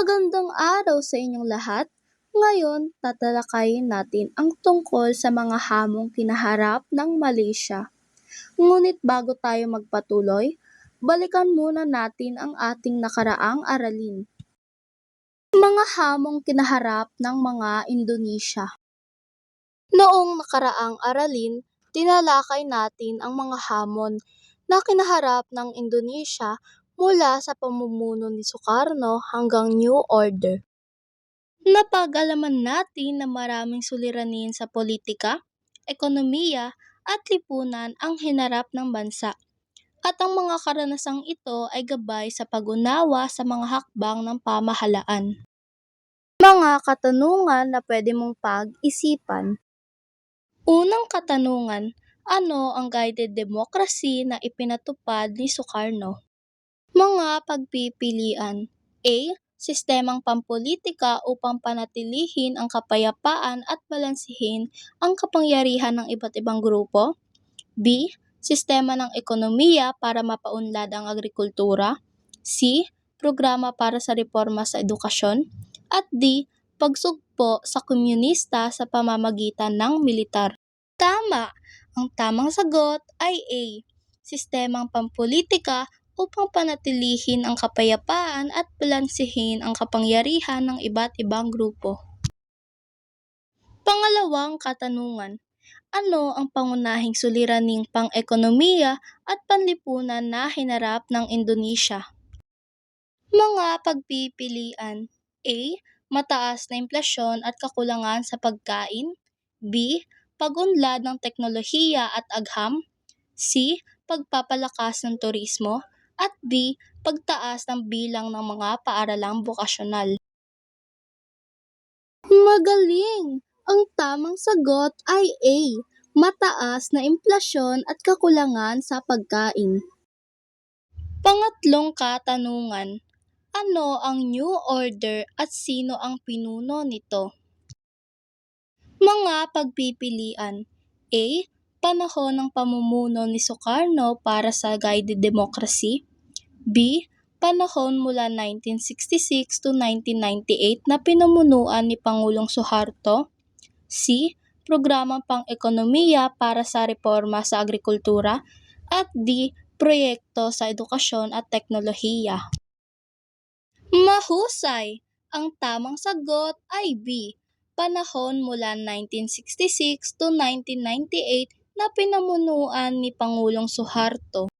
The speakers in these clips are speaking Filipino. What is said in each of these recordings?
Magandang araw sa inyong lahat. Ngayon, tatalakayin natin ang tungkol sa mga hamong kinaharap ng Malaysia. Ngunit bago tayo magpatuloy, balikan muna natin ang ating nakaraang aralin. Mga hamong kinaharap ng mga Indonesia Noong nakaraang aralin, tinalakay natin ang mga hamon na kinaharap ng Indonesia mula sa pamumuno ni Sukarno hanggang New Order. Napag-alaman natin na maraming suliranin sa politika, ekonomiya at lipunan ang hinarap ng bansa. At ang mga karanasang ito ay gabay sa pag-unawa sa mga hakbang ng pamahalaan. Mga katanungan na pwede mong pag-isipan. Unang katanungan, ano ang guided democracy na ipinatupad ni Sukarno? Mga pagpipilian. A. Sistemang pampolitika upang panatilihin ang kapayapaan at balansihin ang kapangyarihan ng iba't ibang grupo. B. Sistema ng ekonomiya para mapaunlad ang agrikultura. C. Programa para sa reforma sa edukasyon. At D. Pagsugpo sa komunista sa pamamagitan ng militar. Tama! Ang tamang sagot ay A. Sistemang pampolitika upang panatilihin ang kapayapaan at balansihin ang kapangyarihan ng iba't ibang grupo. Pangalawang katanungan, ano ang pangunahing suliraning pang-ekonomiya at panlipunan na hinarap ng Indonesia? Mga pagpipilian A. Mataas na inflasyon at kakulangan sa pagkain B. Pag-unlad ng teknolohiya at agham C. Pagpapalakas ng turismo at D. Pagtaas ng bilang ng mga paaralang bokasyonal. Magaling! Ang tamang sagot ay A. Mataas na inflasyon at kakulangan sa pagkain. Pangatlong katanungan, ano ang New Order at sino ang pinuno nito? Mga pagpipilian A. Panahon ng pamumuno ni Sukarno para sa guided democracy B. Panahon mula 1966 to 1998 na pinamunuan ni Pangulong Suharto. C. Programang pang-ekonomiya para sa reforma sa agrikultura. At D. Proyekto sa edukasyon at teknolohiya. Mahusay! Ang tamang sagot ay B. Panahon mula 1966 to 1998 na pinamunuan ni Pangulong Suharto.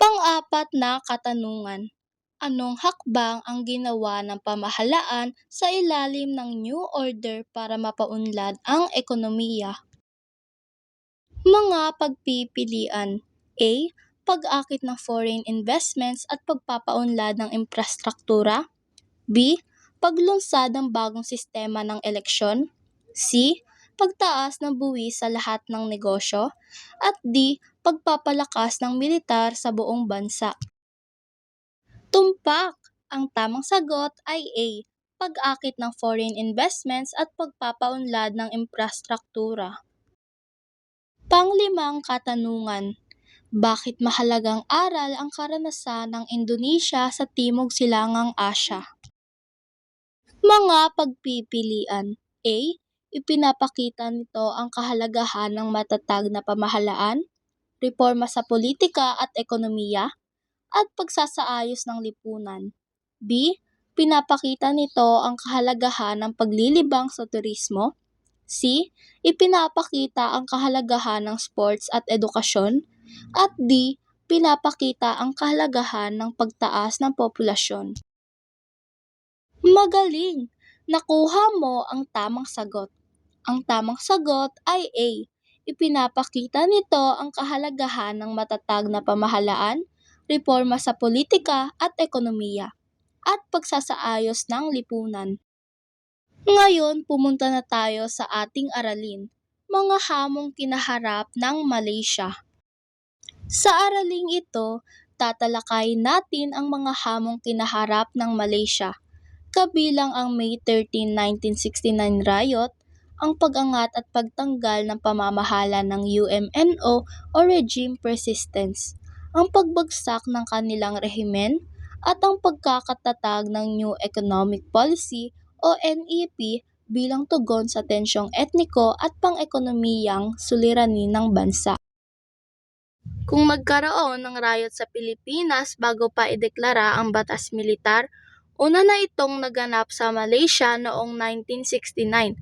Pang-apat na katanungan, anong hakbang ang ginawa ng pamahalaan sa ilalim ng New Order para mapaunlad ang ekonomiya? Mga pagpipilian A. Pag-akit ng foreign investments at pagpapaunlad ng infrastruktura B. Paglunsad ng bagong sistema ng eleksyon C. Pagtaas ng buwis sa lahat ng negosyo at D pagpapalakas ng militar sa buong bansa. Tumpak! Ang tamang sagot ay A. Pag-akit ng foreign investments at pagpapaunlad ng infrastruktura. Panglimang katanungan, bakit mahalagang aral ang karanasan ng Indonesia sa Timog Silangang Asya? Mga pagpipilian A. Ipinapakita nito ang kahalagahan ng matatag na pamahalaan, reforma sa politika at ekonomiya, at pagsasaayos ng lipunan. B. Pinapakita nito ang kahalagahan ng paglilibang sa turismo. C. Ipinapakita ang kahalagahan ng sports at edukasyon. At D. Pinapakita ang kahalagahan ng pagtaas ng populasyon. Magaling! Nakuha mo ang tamang sagot. Ang tamang sagot ay A Ipinapakita nito ang kahalagahan ng matatag na pamahalaan, reforma sa politika at ekonomiya, at pagsasaayos ng lipunan. Ngayon, pumunta na tayo sa ating aralin, mga hamong kinaharap ng Malaysia. Sa araling ito, tatalakayin natin ang mga hamong kinaharap ng Malaysia, kabilang ang May 13, 1969 riot, ang pag-angat at pagtanggal ng pamamahala ng UMNO o regime persistence, ang pagbagsak ng kanilang rehimen, at ang pagkakatatag ng New Economic Policy o NEP bilang tugon sa tensyong etniko at pang-ekonomiyang suliranin ng bansa. Kung magkaroon ng riot sa Pilipinas bago pa ideklara ang batas militar, una na itong naganap sa Malaysia noong 1969.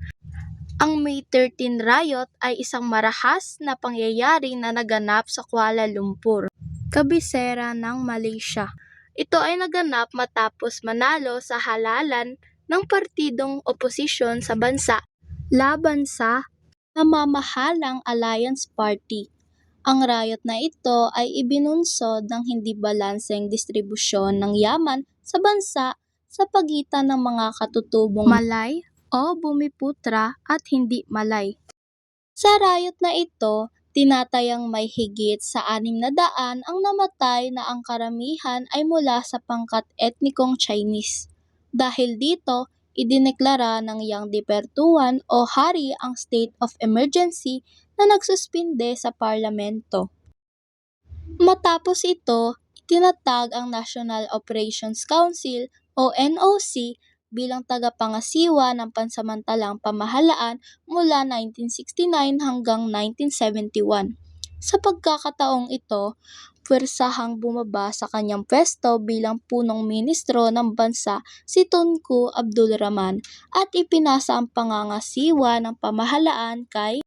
Ang May 13 riot ay isang marahas na pangyayari na naganap sa Kuala Lumpur, kabisera ng Malaysia. Ito ay naganap matapos manalo sa halalan ng partidong oposisyon sa bansa laban sa namamahalang Alliance Party. Ang riot na ito ay ibinunsod ng hindi balanseng distribusyon ng yaman sa bansa sa pagitan ng mga katutubong Malay o Bumiputra at hindi Malay. Sa riot na ito, tinatayang may higit sa anim na daan ang namatay na ang karamihan ay mula sa pangkat etnikong Chinese. Dahil dito, idineklara ng Yang Dipertuan o Hari ang state of emergency na nagsuspinde sa parlamento. Matapos ito, itinatag ang National Operations Council o NOC bilang tagapangasiwa ng pansamantalang pamahalaan mula 1969 hanggang 1971. Sa pagkakataong ito, puwersahang bumaba sa kanyang pwesto bilang punong ministro ng bansa si Tunku Abdul Rahman at ipinasa ang pangangasiwa ng pamahalaan kay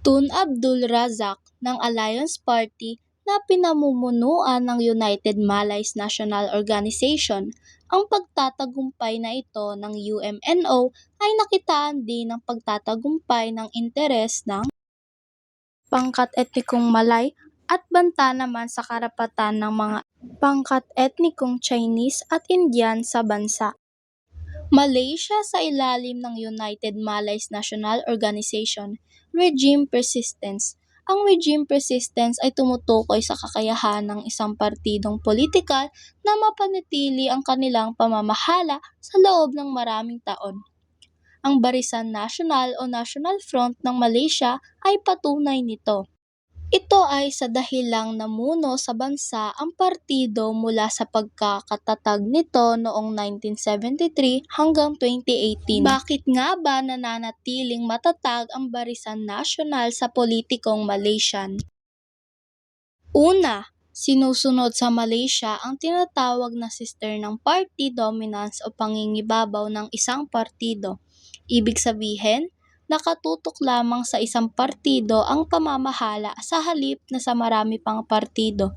Tun Abdul Razak ng Alliance Party na pinamumunuan ng United Malays National Organization. Ang pagtatagumpay na ito ng UMNO ay nakitaan din ng pagtatagumpay ng interes ng pangkat etnikong Malay at banta naman sa karapatan ng mga pangkat etnikong Chinese at Indian sa bansa. Malaysia sa ilalim ng United Malays National Organization, Regime Persistence. Ang regime persistence ay tumutukoy sa kakayahan ng isang partidong politikal na mapanatili ang kanilang pamamahala sa loob ng maraming taon. Ang Barisan Nasional o National Front ng Malaysia ay patunay nito. Ito ay sa dahilang namuno sa bansa ang partido mula sa pagkakatatag nito noong 1973 hanggang 2018. Bakit nga ba nananatiling matatag ang Barisan Nasional sa politikong Malaysian? Una, sinusunod sa Malaysia ang tinatawag na sister ng party dominance o pangingibabaw ng isang partido. Ibig sabihin, nakatutok lamang sa isang partido ang pamamahala sa halip na sa marami pang partido.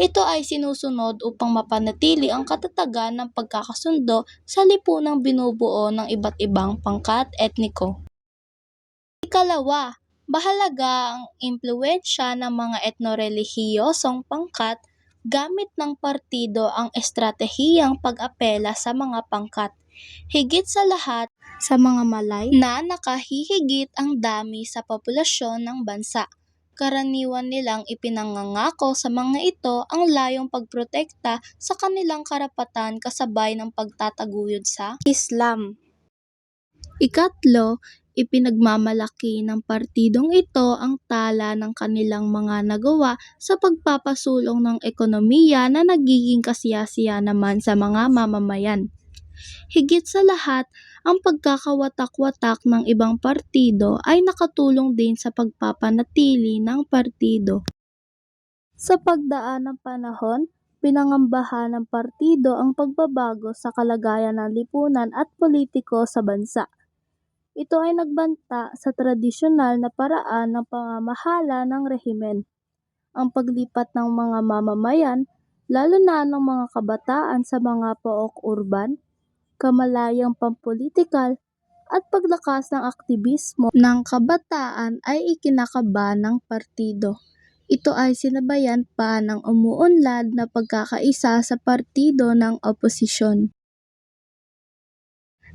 Ito ay sinusunod upang mapanatili ang katatagan ng pagkakasundo sa lipunang binubuo ng iba't ibang pangkat etniko. Ikalawa, bahalaga ang impluensya ng mga etnorelihiyosong pangkat gamit ng partido ang estratehiyang pag-apela sa mga pangkat. Higit sa lahat, sa mga Malay na nakahihigit ang dami sa populasyon ng bansa. Karaniwan nilang ipinangangako sa mga ito ang layong pagprotekta sa kanilang karapatan kasabay ng pagtataguyod sa Islam. Ikatlo, ipinagmamalaki ng partidong ito ang tala ng kanilang mga nagawa sa pagpapasulong ng ekonomiya na nagiging kasiyasiya naman sa mga mamamayan. Higit sa lahat, ang pagkakawatak-watak ng ibang partido ay nakatulong din sa pagpapanatili ng partido. Sa pagdaan ng panahon, pinangambahan ng partido ang pagbabago sa kalagayan ng lipunan at politiko sa bansa. Ito ay nagbanta sa tradisyonal na paraan ng pamamahala ng rehimen. Ang paglipat ng mga mamamayan, lalo na ng mga kabataan sa mga pook urban, kamalayang pampolitikal at paglakas ng aktivismo ng kabataan ay ikinakaba ng partido. Ito ay sinabayan pa ng umuunlad na pagkakaisa sa partido ng oposisyon.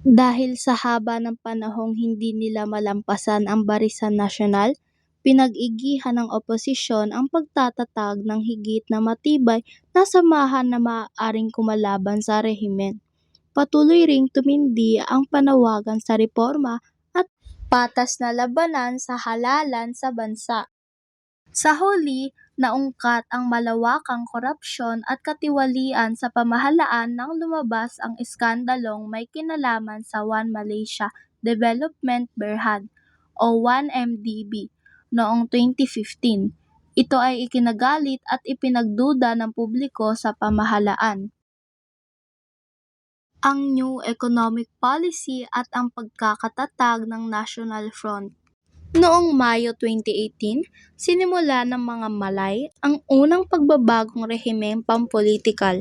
Dahil sa haba ng panahong hindi nila malampasan ang Barisan Nasional, pinag-igihan ng oposisyon ang pagtatatag ng higit na matibay na samahan na maaaring kumalaban sa rehimen patuloy ring tumindi ang panawagan sa reforma at patas na labanan sa halalan sa bansa. Sa huli, Naungkat ang malawakang korupsyon at katiwalian sa pamahalaan nang lumabas ang iskandalong may kinalaman sa One Malaysia Development Berhad o 1MDB noong 2015. Ito ay ikinagalit at ipinagduda ng publiko sa pamahalaan. Ang New Economic Policy at ang pagkakatatag ng National Front Noong Mayo 2018, sinimula ng mga Malay ang unang pagbabagong rehimeng pampolitikal.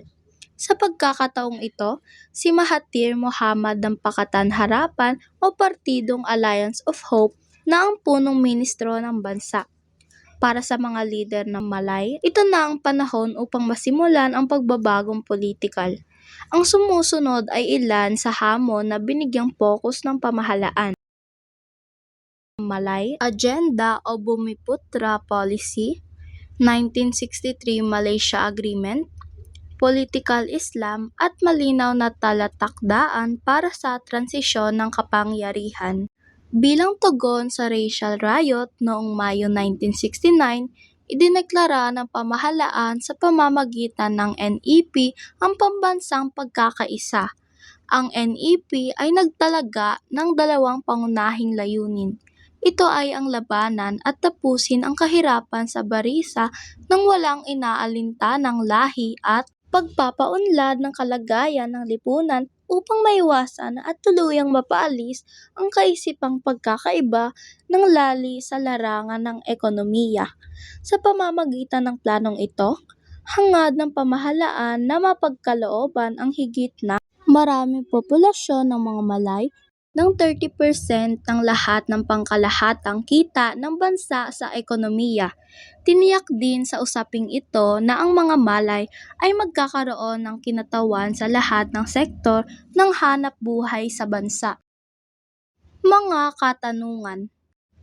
Sa pagkakataong ito, si Mahathir Mohamad ng Pakatan Harapan o Partidong Alliance of Hope na ang punong ministro ng bansa. Para sa mga lider ng Malay, ito na ang panahon upang masimulan ang pagbabagong politikal. Ang sumusunod ay ilan sa hamon na binigyang pokus ng pamahalaan. Malay Agenda o Bumiputra Policy, 1963 Malaysia Agreement, Political Islam at malinaw na talatakdaan para sa transisyon ng kapangyarihan. Bilang tugon sa racial riot noong Mayo 1969, idineklara ng pamahalaan sa pamamagitan ng NEP ang pambansang pagkakaisa. Ang NEP ay nagtalaga ng dalawang pangunahing layunin. Ito ay ang labanan at tapusin ang kahirapan sa Barisa nang walang inaalintanang lahi at pagpapaunlad ng kalagayan ng lipunan upang maiwasan at tuluyang mapaalis ang kaisipang pagkakaiba ng lali sa larangan ng ekonomiya. Sa pamamagitan ng planong ito, hangad ng pamahalaan na mapagkalooban ang higit na maraming populasyon ng mga Malay ng 30% ng lahat ng pangkalahatang kita ng bansa sa ekonomiya. Tiniyak din sa usaping ito na ang mga Malay ay magkakaroon ng kinatawan sa lahat ng sektor ng hanap buhay sa bansa. Mga katanungan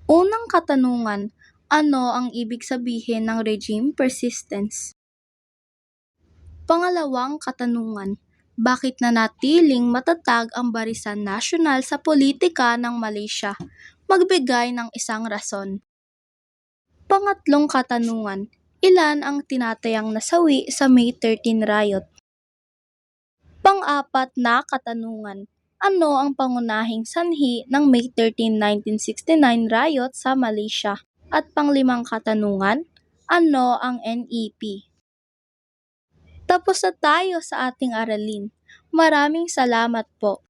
Unang katanungan, ano ang ibig sabihin ng regime persistence? Pangalawang katanungan, bakit nanatiling matatag ang Barisan Nasyonal sa politika ng Malaysia? Magbigay ng isang rason. Pangatlong katanungan, ilan ang tinatayang nasawi sa May 13 riot? Pang-apat na katanungan, ano ang pangunahing sanhi ng May 13, 1969 riot sa Malaysia? At panglimang katanungan, ano ang NEP? Tapos na tayo sa ating aralin. Maraming salamat po.